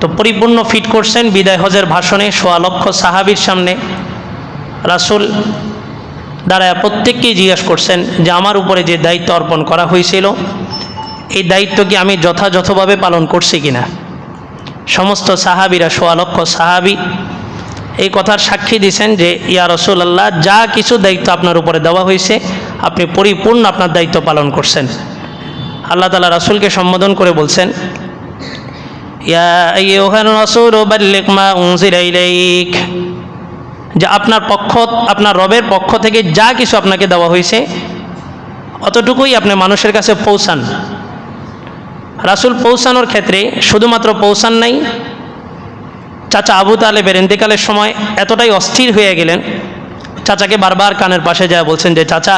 তো পরিপূর্ণ ফিট করছেন বিদায় হজের ভাষণে সোয়া লক্ষ সাহাবির সামনে। রাসুল দাঁড়ায় প্রত্যেককেই জিজ্ঞাসা করছেন যে আমার উপরে যে দায়িত্ব অর্পণ করা হয়েছিল, এই দায়িত্ব কি আমি যথাযথভাবে পালন করছি কিনা? সমস্ত সাহাবিরা সোয়া লক্ষ সাহাবি এই কথার সাক্ষী দিয়েছেন যে, ইয়া রসুল্লাহ যা কিছু দায়িত্ব আপনার উপরে দেওয়া হয়েছে, আপনি পরিপূর্ণ আপনার দায়িত্ব পালন করছেন। আল্লাহ তালা রাসুলকে সম্বোধন করে বলছেন ইয়া আইয়ুহার রাসূল, বাল্লিগ মা উনজিলা ইলাইক। যে আপনার পক্ষ, আপনার রবের পক্ষ থেকে যা কিছু আপনাকে দেওয়া হয়েছে, অতটুকুই আপনি মানুষের কাছে পৌঁছান। রাসুল পৌঁছানোর ক্ষেত্রে শুধুমাত্র পৌঁছান নাই। চাচা আবু তালেবের ইন্তেকালের সময় এতটাই অস্থির হয়ে গেলেন, চাচাকে বারবার কানের পাশে যায় বলছেন যে, চাচা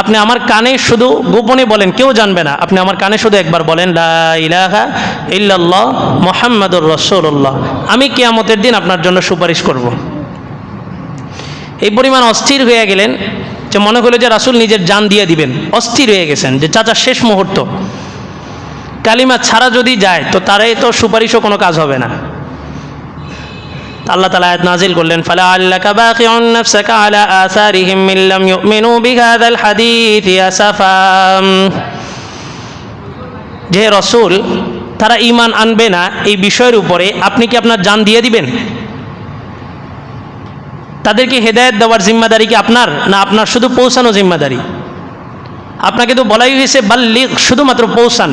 আপনি আমার কানে শুধু গোপনে বলেন, কেউ জানবে না। আপনি আমার কানে শুধু একবার বলেন ইল্লাল্লাহ মোহাম্মদুর রসুল্লাহ আমি কেয়ামতের দিন আপনার জন্য সুপারিশ করব। এই পরিমাণ অস্থির হয়ে গেলেন যে মনে হলো যে রাসুল নিজের জান দিয়ে দিবেন। অস্থির হয়ে গেছেন যে চাচা, শেষ মুহূর্ত। কালিমা ছাড়া যদি যায়, তো তারাই তো সুপারিশও কোনো কাজ হবে না। আল্লাহ তালা আয়াত নাজিল করলেন ফালা আল্লাহ বাকিউন নাফসাকা আলা আসারিহিম মিন লাম ইউমিনু বিহাদাল হাদিস আসাফা। যে রসুল, তারা ইমান আনবে না, এই বিষয়ের উপরে আপনি কি আপনার জান দিয়ে দিবেন? তাদেরকে হেদায়েত দেওয়ার জিম্মাদারি কি আপনার, না আপনার শুধু পৌঁছানো জিম্মাদারি? আপনাকে তো বলাই হয়েছে বাল্লিক শুধুমাত্র পৌঁছান।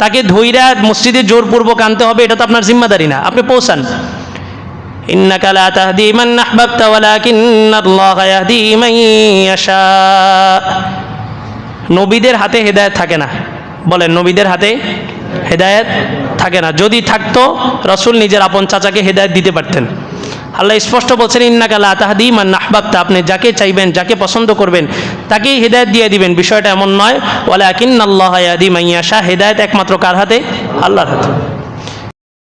তাকে ধৈরা মসজিদে জোরপূর্বক আনতে হবে, এটা তো আপনার জিম্মাদারি না, আপনি পৌঁছান। إنك لا تهدي من أحببت ولكن الله يهدي من يشاء নবীদের হাতে হেদায়েত থাকে না বলেন নবীদের হাতে হেদায়েত থাকে না যদি থাকতো রসুল নিজের আপন চাচাকে হেদায়েত দিতে পারতেন আল্লাহ স্পষ্ট বলছেন ইন্নাকা লা তাহদি মান নাহবাবতা আপনি যাকে চাইবেন যাকে পছন্দ করবেন তাকেই হেদায়েত দিয়ে দিবেন বিষয়টা এমন নয় ওয়ালা আকিন আল্লাহ ইয়াদি মাইয়াশা হেদায়েত একমাত্র কার হাতে আল্লাহর হাতে